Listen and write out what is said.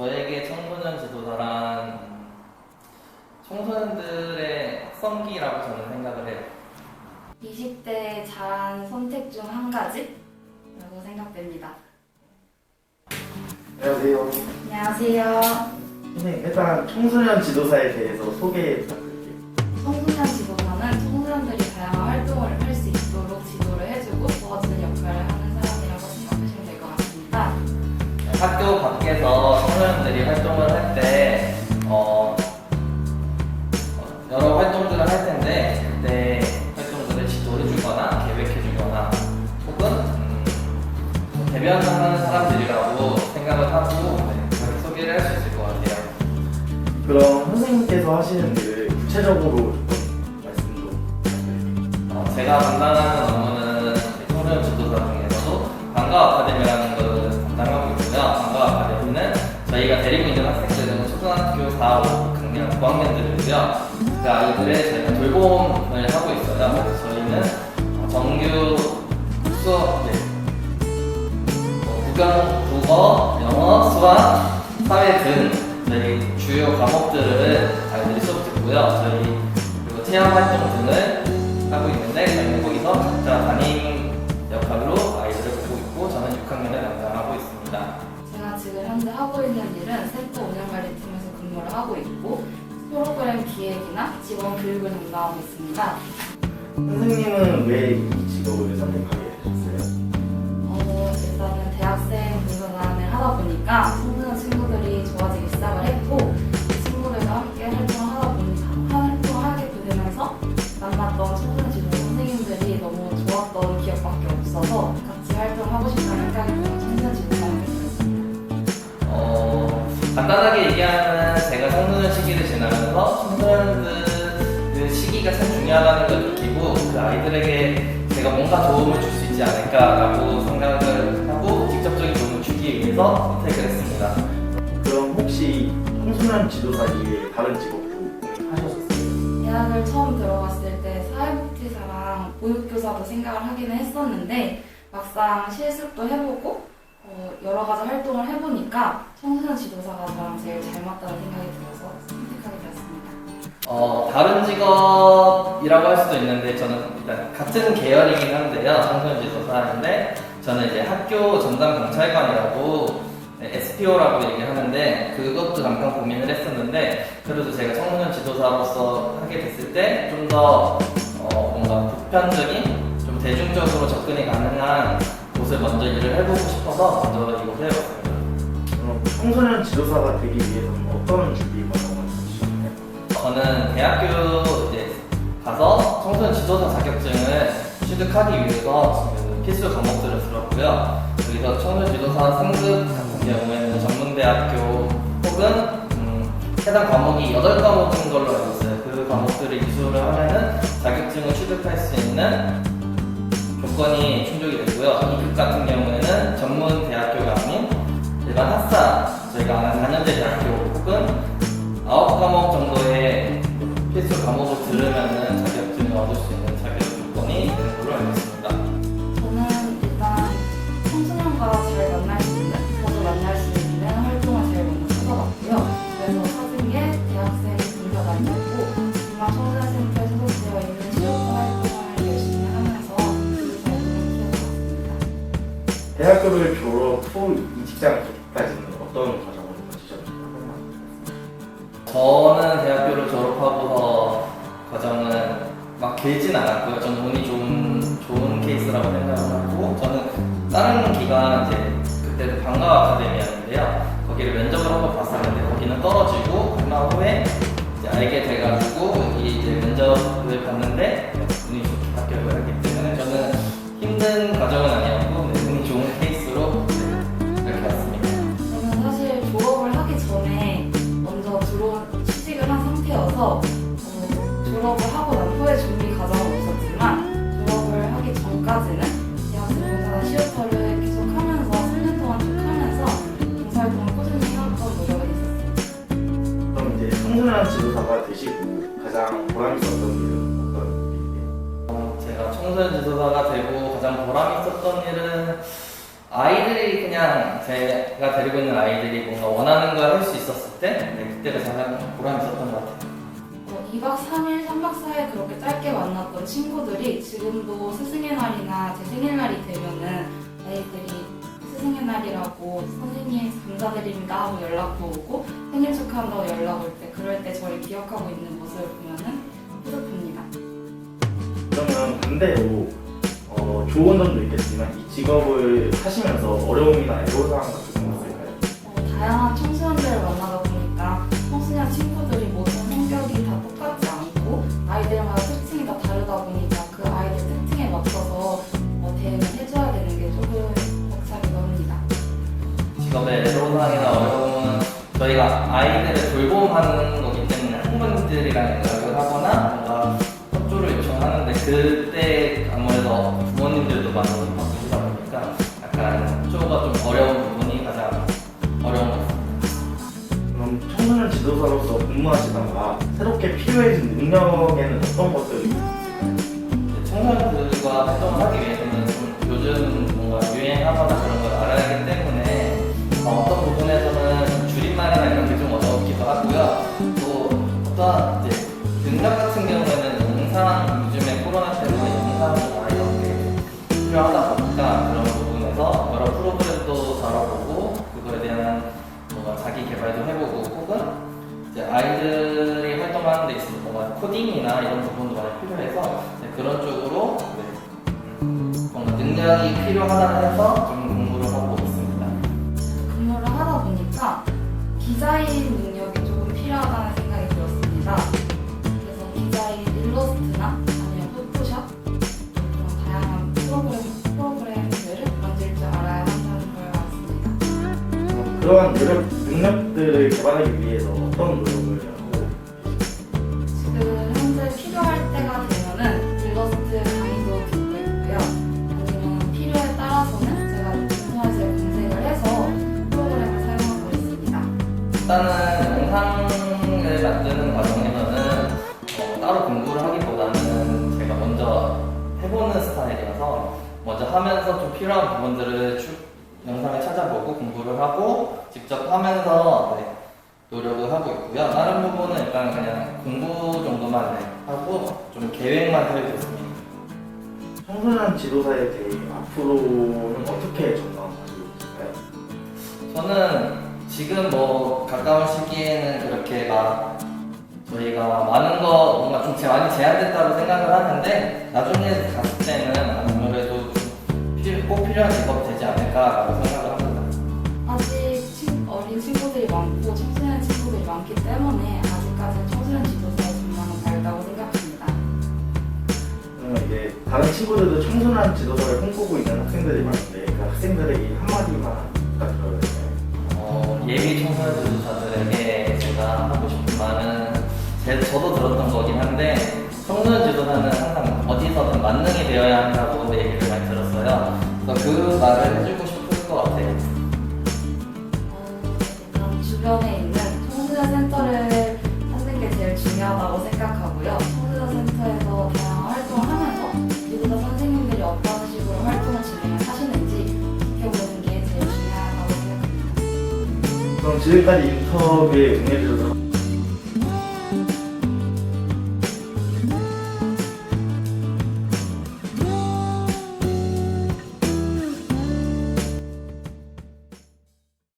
저에게 청소년 지도사란 음, 청소년들의 학성기라고 저는 생각을 해요. 20대에 잘한 선택 중 한 가지라고 생각됩니다. 안녕하세요. 안녕하세요. 선생님, 일단 청소년 지도사에 대해서 소개 부탁드릴게요. 학교 밖에서 청소년들이 활동을 할때 어, 어, 여러 활동들을 할 텐데 그때 활동들을 지도해 주거나 계획해 주거나 혹은 음, 대변하는 사람들이라고 생각을 하고 네, 그렇게 소개를 할 수 있을 것 같아요. 그럼 선생님께서 하시는 일을 구체적으로 좀 말씀도. 어, 제가 담당하는 업무는 청소년 지도사 중에서도 방과 아카데미라는 저희가 데리고 있는 학생들은 초등학교 4, 5학년, 9학년들이고요. 그 아이들의 저희가 돌봄을 하고 있어요. 그래서 저희는 어, 정규 수업, 네. 뭐 국영, 국어, 영어, 수학, 사회 등 저희 주요 과목들을 아이들이 수업 듣고요. 저희 그리고 체험 활동 등을 하고 있는데 저희는 거기서 각자 담임 역할로 하고 있는 일은 센터 운영관리 팀에서 근무를 하고 있고 프로그램 기획이나 직원 교육을 담당하고 있습니다. 선생님은 왜 이 직업을 선택하게 되셨어요? 어, 일단은 대학생 분석단을 하다 보니까 청소년 친구들이 좋아지기 시작을 했고 그 친구들과 함께 활동을 하다 보니까 활동을 하게 되면서 만났던 청소년 지도 선생님들이 너무 좋았던 기억밖에 없어서 같이 활동하고 싶다는 생각이 들어 청 간단하게 얘기하면 제가 청소년 시기를 지나면서 청소년들 그 시기가 참 중요하다는 걸 느끼고 그 아이들에게 제가 뭔가 도움을 줄 수 있지 않을까라고 생각을 하고 직접적인 도움을 주기 위해서 선택을 했습니다. 그럼 혹시 청소년 지도사 이외에 다른 직업도 고민하셨었어요? 대학을 처음 들어갔을 때 사회복지사랑 보육교사도 생각을 하기는 했었는데 막상 실습도 해보고 어, 여러 가지 활동을 해보니까 청소년 지도사가 저랑 제일 잘 맞다는 생각이 들어서 선택하게 되었습니다. 어, 다른 직업이라고 할 수도 있는데 저는 일단 같은 계열이긴 한데요. 청소년 지도사인데 저는 이제 학교 전담 경찰관이라고 SPO라고 얘기하는데 그것도 잠깐 고민을 했었는데 그래도 제가 청소년 지도사로서 하게 됐을 때 좀더 어, 뭔가 보편적인 좀 대중적으로 접근이 가능한 곳을 먼저 일을 해보고 싶어서 먼저 왔습니다. 그럼 청소년 지도사가 되기 위해서는 어떤 준비 과정을 거치셨나요? 저는 대학교 이제 가서 청소년 지도사 자격증을 취득하기 위해서 그 필수 과목들을 들었고요. 여기서 청소년 지도사 상급 같은 경우에는 전문대학교 혹은 음, 해당 과목이 8과목인 걸로 알고 있어요. 그 과목들을 이수를 하면은 자격증을 취득할 수 있는 조건이 충족이 되고요. 2급 같은 경우에는 전문 대학교가 아닌 일반 학사, 저희가 아는 4년제 대학교 혹은 아홉 과목 정도의 필수 과목을 들으면은 자격증을 얻을 수 있는 대학교를 졸업 후 이 직장까지는 어떤 과정을 거치셨나요? 저는 대학교를 졸업하고서 과정은 막 길진 않았고요. 저는 운이 좋은 좋은 케이스라고 생각을 하고 저는 다른 기관 이제 그때도 방과 아카데미였는데요. 거기를 면접을 한번 봤었는데 거기는 떨어지고 얼마 후에 이제 알게 돼가지고 이 이제 면접을 봤는데 청소년 지도사가 되시고 가장 보람 있었던 일은 어떤 일이에요? 어, 제가 청소년 지도사가 되고 가장 보람 있었던 일은 아이들이 그냥 제 제가 데리고 있는 아이들이 뭔가 원하는 걸 할 수 있었을 때 네, 그때가 가장 보람이 있었던 것 같아요. 어, 2박 3일, 3박 4일 그렇게 짧게 만났던 친구들이 지금도 스승의 날이나 제 생일날이 되면은 아이들이 스승의 날이라고 선생님 감사드립니다 하고 연락도 오고 생일 축하한다고 연락 올 때 그럴 때 저를 기억하고 있는 모습을 보면은 뿌듯합니다. 그러면 반대로 어, 좋은 점도 있겠지만 이 직업을 하시면서 어려움이나 애로사항 같은 거 있을까요? 어, 다양한 청 저희가 아이들을 돌봄하는 거기 때문에 학부모님들이랑 연락을 하거나 뭔가 협조를 요청하는데 그때 아무래도 부모님들도 많이 바쁘시다 보니까 약간 협조가 좀 어려운 부분이 가장 어려운 것 같습니다. 그럼 청소년 지도사로서 근무하시다가 새롭게 필요해진 능력에는 어떤 것들 코딩이나 이런 부분도 많이 필요해서 그런 쪽으로 네, 음, 뭔가 능력이 필요하다 해서 좀 공부를 하고 있습니다. 근무를 하다 보니까 디자인 능력이 조금 필요하다는 생각이 들었습니다. 그래서 디자인 일러스트나 아니면 포토샵 그런 다양한 프로그램, 프로그램들을 만질 줄 알아야 한다는 걸 알았습니다. 어, 그러한 노력, 능력들을 개발하기 위해서 어떤 노력 만드는 과정에서는 어, 따로 공부를 하기보다는 제가 먼저 해보는 스타일이라서 먼저 하면서 좀 필요한 부분들을 쭉 영상을 찾아보고 공부를 하고 직접 하면서 네, 노력을 하고 있고요. 다른 부분은 일단 그냥 공부 정도만 네, 하고 좀 계획만 세우고 있습니다. 청소년 지도사에 대해 앞으로는 어떻게 전망하시고 있을까요? 저는 지금 뭐 가까운 시기에는 그렇게 막 저희가 많은 거 뭔가 좀 제- 많이 제한됐다고 생각을 하는데 나중에 갔을 때는 아무래도 좀 필- 꼭 필요한 직업이 되지 않을까라고 생각을 합니다. 아직 친- 어린 친구들이 많고 청소년 친구들이 많기 때문에 아직까지는 청소년 지도사의 전망은 밝다고 생각합니다. 그러면 이제 다른 친구들도 청소년 지도사를 꿈꾸고 있는 학생들이 많은데 그 학생들에게 한마디만 부탁드려도 될까요? 어, 예비 청소년 지도자들에게 제가 하고 싶은 말은 제, 저도 들었던 거긴 한데 청소년 지도사는 항상 어디서든 만능이 되어야 한다고 얘기를 많이 들었어요. 그래서 그 말을 해주고 싶을 것 같아요. 어, 일단 주변에 있는 청소년 센터를 찾는 게 제일 중요하다고 생각하고요. 청소년 센터에서 다양한 활동을 하면서 지도자 선생님들이 어떤 식으로 활동을 진행을 하시는지 지켜보는 게 제일 중요하다고 생각합니다. 그럼 지금까지 인터뷰에 응해주셔서